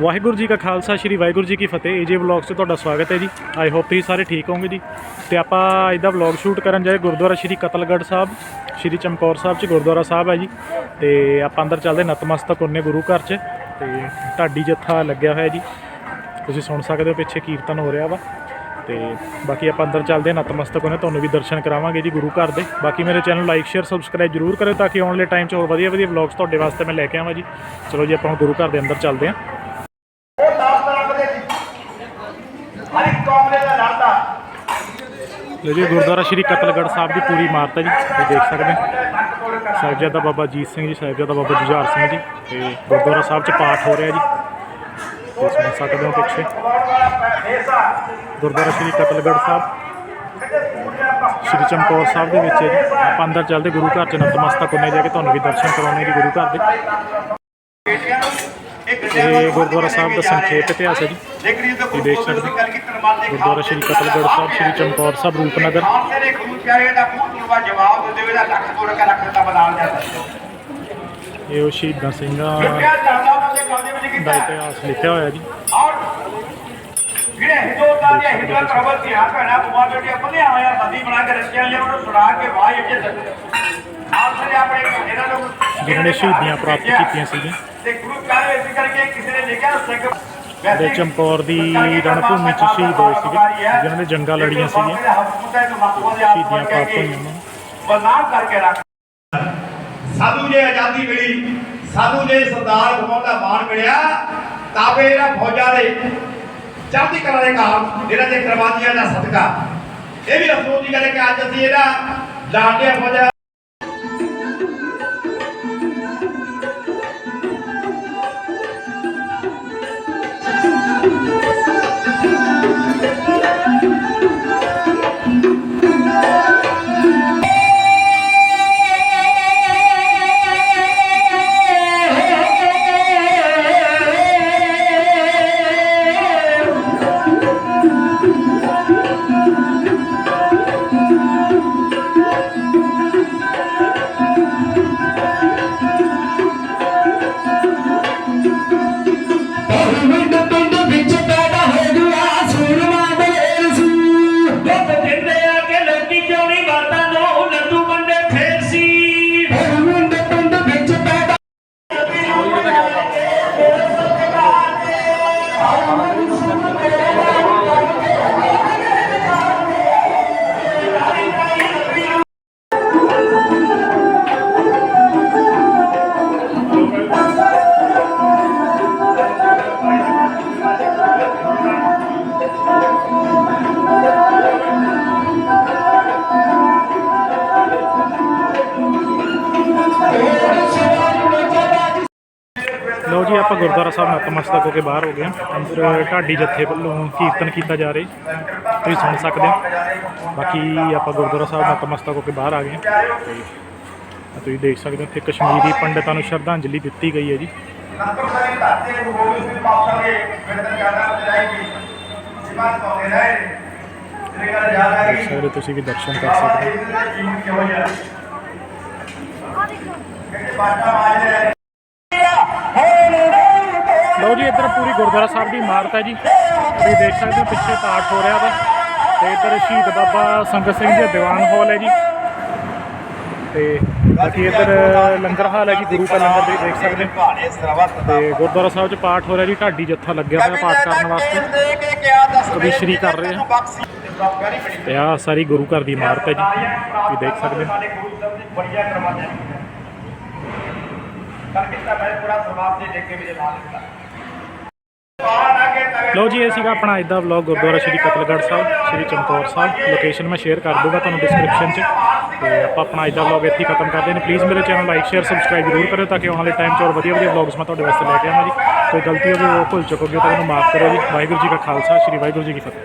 ਵਾਹਿਗੁਰੂ ਜੀ ਕਾ ਖਾਲਸਾ, ਸ੍ਰੀ ਵਾਹਿਗੁਰੂ ਜੀ ਕੀ ਫਤਿਹ। AJ vlogs 'ਚ ਤੁਹਾਡਾ ਸਵਾਗਤ ਹੈ ਜੀ। ਆਈ ਹੋਪ ਤੁਸੀਂ ਸਾਰੇ ਠੀਕ ਹੋਵੋਗੇ ਜੀ। ਤੇ ਆਪਾਂ ਇਹਦਾ ਵਲੌਗ ਸ਼ੂਟ ਕਰਨ ਜਾਏ ਗੁਰਦੁਆਰਾ ਸ੍ਰੀ ਕਤਲਗੜ੍ਹ ਸਾਹਿਬ, ਸ੍ਰੀ ਚਮਕੌਰ ਸਾਹਿਬ 'ਚ, ਗੁਰਦੁਆਰਾ ਸਾਹਿਬ ਹੈ ਜੀ। ਤੇ ਆਪਾਂ ਅੰਦਰ ਚੱਲਦੇ ਨਤਮਸਤਕ ਹੁੰਨੇ ਗੁਰੂ ਘਰ 'ਚ। ਤੇ ਢਾਡੀ ਜੱਥਾ ਲੱਗਿਆ ਹੋਇਆ ਜੀ। ਤੁਸੀਂ ਸੁਣ ਸਕਦੇ ਹੋ ਪਿੱਛੇ ਕੀਰਤਨ ਹੋ ਰਿਹਾ ਵਾ। ਤੇ ਬਾਕੀ ਆਪਾਂ ਅੰਦਰ ਚੱਲਦੇ ਹਾਂ ਨਤਮਸਤਕ ਹੋਣੇ ਤੁਹਾਨੂੰ ਵੀ ਦਰਸ਼ਨ ਕਰਾਵਾਂਗੇ ਜੀ ਗੁਰੂ ਘਰ ਦੇ। ਬਾਕੀ ਮੇਰੇ ਚੈਨਲ ਲਾਈਕ ਸ਼ੇਅਰ ਸਬਸਕ੍ਰਾਈਬ ਜਰੂਰ ਕਰਿਓ ਤਾਂ ਕਿ ਆਉਣ ਵਾਲੇ ਟਾਈਮ 'ਚ ਹੋਰ ਵਧੀਆ ਵਧੀਆ ਵਲੌਗਸ ਤੁਹਾਡੇ ਵਾਸਤੇ ਮੈਂ ਲੈ ਕੇ ਆਵਾਂ ਜੀ। ਚਲੋ ਜੀ ਆਪਾਂ ਗੁਰੂ ਘਰ ਦੇ ਅੰਦਰ ਚੱਲਦੇ ਹਾਂ। ਉਹ ਦਾਸ ਰੱਖਦੇ ਸੀ ਹਰ ਇੱਕ ਕੌਮ ਦਾ ਲੜਦਾ। ਲੋ ਜੀ ਗੁਰਦੁਆਰਾ ਸ਼੍ਰੀ ਕਤਲਗੜ੍ਹ ਸਾਹਿਬ ਦੀ ਪੂਰੀ ਇਮਾਰਤ ਹੈ ਜੀ ਤੁਸੀਂ ਦੇਖ ਸਕਦੇ ਹੋ। ਸਾਹਿਬਜ਼ਾਦਾ ਬਾਬਾ ਜੀਤ ਸਿੰਘ ਜੀ ਸਾਹਿਬਜ਼ਾਦਾ ਬਾਬਾ ਜੁਝਾਰ ਸਿੰਘ ਜੀ ਤੇ ਗੁਰਦੁਆਰਾ ਸਾਹਿਬ 'ਚ ਪਾਠ ਹੋ ਰਿਹਾ ਜੀ। ਤੇ ਸੁਣ ਸਕਦੇ ਹੋ ਪਿੱਛੇ। ਗੁਰਦੁਆਰਾ ਸ਼੍ਰੀ ਕਤਲਗੜ੍ਹ ਸਾਹਿਬ। ਸ਼੍ਰੀ ਚਮਕੌਰ ਸਾਹਿਬ ਦੇ ਵਿੱਚ ਹੈ ਆਪਾਂ ਅੰਦਰ ਚੱਲਦੇ, ਗੁਰੂ ਘਰ 'ਚ ਨਤਮਸਤਕ ਹੁੰਨੇ ਜਾ ਕੇ ਤੁਹਾਨੂੰ ਵੀ ਦਰਸ਼ਨ ਕਰਾਉਣੇ ਜੀ ਗੁਰੂ ਘਰ ਦੇ। ਇਹ ਗੁਰਦੁਆਰਾ ਸਾਹਿਬ ਦਾ ਸੰਖੇਪ ਇਤਿਹਾਸ ਹੈ ਜੀ। ਇਹ ਦੇਖ ਸਕਦੇ ਗੁਰਦੁਆਰਾ ਸ਼੍ਰੀ ਕਤਲਗੜ੍ਹ ਸਾਹਿਬ, ਸ਼੍ਰੀ ਚਮਕੌਰ ਸਾਹਿਬ, ਰੂਪਨਗਰ। ਇਹ ਉਹ ਸ਼ਹੀਦਾਂ ਸਿੰਘਾਂ ਦੇ ਦਾ ਇਤਿਹਾਸ ਲਿਖਿਆ ਹੋਇਆ ਜੀ। ਜਿਹੜੇ ਹਿੰਦੂਆਂ ਪ੍ਰਬਲ ਧੀਆਂ ਭੈਣਾਂ ਬੁਆ ਬੇਟੀਆਂ ਬੰਨਿਆ ਹੋਇਆ ਨਦੀ ਬਣਾ ਕੇ ਰੱਖਿਆ ਲਿਆ ਉਹਨੂੰ ਸੁਣਾ ਕੇ ਵਾਹ ਇੱਜ਼ਤ। ਆਪ ਸਾਰੇ ਆਪਣੇ ਇਹਨਾਂ ਨੂੰ ਜਿਨ੍ਹਾਂ ਨੇ ਸ਼ਹੀਦੀਆਂ ਪ੍ਰਾਪਤ ਕੀਤੀਆਂ ਸੀਗੀਆਂ। ਤੇ ਗੁਰੂ ਪਿਆਰੇ ਇਸ ਕਰਕੇ ਕਿਸੇ ਨੇ ਲਿਖਿਆ ਸਿੱਖ ਦੇ ਚਮਕੌਰ ਦੀ ਰਣਭੂਮੀ 'ਚ ਸ਼ਹੀਦ ਹੋਏ ਸੀਗੇ ਜਿਨ੍ਹਾਂ ਨੇ ਜੰਗਾਂ ਲੜੀਆਂ ਸੀਗੀਆਂ। ਸ਼ਹੀਦੀਆਂ ਪ੍ਰਾਪਤ ਹੋਈਆਂ ਕਰਕੇ ਰੱਖ। ਸਾਧੂ ਜੇ ਆਜ਼ਾਦੀ ਮਿਲੀ ਸਾਨੂੰ ਜੇ ਸਰਦਾਰ ਖਵਾਉਣ ਦਾ ਮਾਣ ਮਿਲਿਆ ਤਾਵੇ ਇਹਨਾਂ ਫੌਜਾਂ ਦੇ ਚੜ੍ਹਦੀ ਕਲਾ ਦੇ ਕਾਮ ਇਹਨਾਂ ਦੇ ਕੁਰਬਾਨੀਆਂ ਦਾ ਸਦਕਾ। ਇਹ ਵੀ ਅਫਸੋਸ ਦੀ ਗੱਲ ਹੈ ਕਿ ਅੱਜ ਅਸੀਂ ਇਹਦਾ ਲਾਡਿਆ ਫੌਜਾਂ ਲਓ ਜੀ, ਆਪਾਂ ਗੁਰਦੁਆਰਾ ਸਾਹਿਬ ਨਤਮਸਤਕ ਹੋ ਕੇ ਬਾਹਰ ਹੋ ਗਏ ਹਾਂ। ਅੰਦਰ ਢਾਡੀ ਜੱਥੇ ਵੱਲੋਂ ਕੀਰਤਨ ਕੀਤਾ ਜਾ ਰਿਹਾ ਤੁਸੀਂ ਸੁਣ ਸਕਦੇ ਹੋ। ਬਾਕੀ ਆਪਾਂ ਗੁਰਦੁਆਰਾ ਸਾਹਿਬ ਨਤਮਸਤਕ ਹੋ ਕੇ ਬਾਹਰ ਆ ਗਏ ਹਾਂ। ਤੁਸੀਂ ਦੇਖ ਸਕਦੇ ਹੋ, ਇੱਥੇ ਕਸ਼ਮੀਰੀ ਪੰਡਤਾਂ ਨੂੰ ਸ਼ਰਧਾਂਜਲੀ ਦਿੱਤੀ ਗਈ ਹੈ ਜੀ। ਸਾਰੇ ਤੁਸੀਂ ਵੀ ਦਰਸ਼ਨ ਕਰ ਸਕਦੇ ਹੋ। ਗੁਰਦੁਆਰਾ ਸਾਹਿਬ ਦੀ ਇਮਾਰਤ ਹੈ ਜੀ। ਤੁਸੀਂ ਦੇਖ ਸਕਦੇ ਹੋ ਪਿੱਛੇ ਪਾਠ ਹੋ ਰਿਹਾ ਵਾ। ਤੇ ਇੱਧਰ ਸ਼ਹੀਦ ਬਾਬਾ ਸੰਗਤ ਸਿੰਘ ਜੀ ਦੀਵਾਨ ਹਾਲ ਹੈ ਜੀ। ਤੇ ਬਾਕੀ ਇੱਧਰ ਲੰਗਰ ਹਾਲ ਹੈ ਜੀ, ਗੁਰੂ ਕਾ ਲੰਗਰ ਤੁਸੀਂ ਦੇਖ ਸਕਦੇ ਹੋ। ਤੇ ਗੁਰਦੁਆਰਾ ਸਾਹਿਬ 'ਚ ਪਾਠ ਹੋ ਰਿਹਾ ਜੀ, ਢਾਡੀ ਜੱਥਾ ਲੱਗਿਆ ਹੋਇਆ ਪਾਠ ਕਰਨ ਵਾਸਤੇ। ਕਵੀ ਸ਼੍ਰੀ ਕਰ ਰਹੇ ਆ ਤੇ ਆਹ ਸਾਰੀ ਗੁਰੂ ਘਰ ਦੀ ਇਮਾਰਤ ਹੈ ਜੀ, ਤੁਸੀਂ ਦੇਖ ਸਕਦੇ ਹੋ। ਕਰਕੇ ਤਾਂ ਮੈਂ ਪੂਰਾ ਸਮਾਜ ਦੇ ਦੇਖ ਕੇ ਵੀ ਨਾਲ ਦਿੱਤਾ ਬਾਹਰ ਲਓ ਜੀ, ਇਹ ਸੀਗਾ ਆਪਣਾ ਅੱਜ ਦਾ ਵਲੌਗ ਗੁਰਦੁਆਰਾ ਸ਼੍ਰੀ ਕਤਲਗੜ੍ਹ ਸਾਹਿਬ, ਸ਼੍ਰੀ ਚਮਕੌਰ ਸਾਹਿਬ। ਲੋਕੇਸ਼ਨ ਮੈਂ ਸ਼ੇਅਰ ਕਰ ਦੂੰਗਾ ਤੁਹਾਨੂੰ ਡਿਸਕ੍ਰਿਪਸ਼ਨ 'ਚ। ਤੇ ਆਪਾਂ ਆਪਣਾ ਅੱਜ ਵਲੌਗ ਇੱਥੇ ਹੀ ਖਤਮ ਕਰਦੇ ਨੇ ਪਲੀਜ਼ ਮੇਰੇ ਚੈਨਲ ਲਾਈਕ ਸ਼ੇਅਰ ਸਬਸਕ੍ਰਾਈਬ ਜ਼ਰੂਰ ਕਰਿਓ ਤਾਂ ਕਿ ਆਉਣ ਵਾਲੇ ਟਾਈਮ 'ਚ ਹੋਰ ਵਧੀਆ ਵਧੀਆ ਵਲੌਗਸ ਮੈਂ ਤੁਹਾਡੇ ਵਾਸਤੇ ਲੈ ਕੇ ਆਵਾਂ ਜੀ। ਕੋਈ ਗਲਤੀ ਹੋਵੇ, ਉਹ ਭੁੱਲ ਚੁੱਕੋਗੇ ਤਾਂ ਮੈਨੂੰ ਮਾਫ ਕਰੋ ਜੀ। ਵਾਹਿਗੁਰੂ ਜੀ ਕਾ ਖਾਲਸਾ, ਸ਼੍ਰੀ ਵਾਹਿਗੁਰੂ ਜੀ ਕੀ ਫਤਿਹ।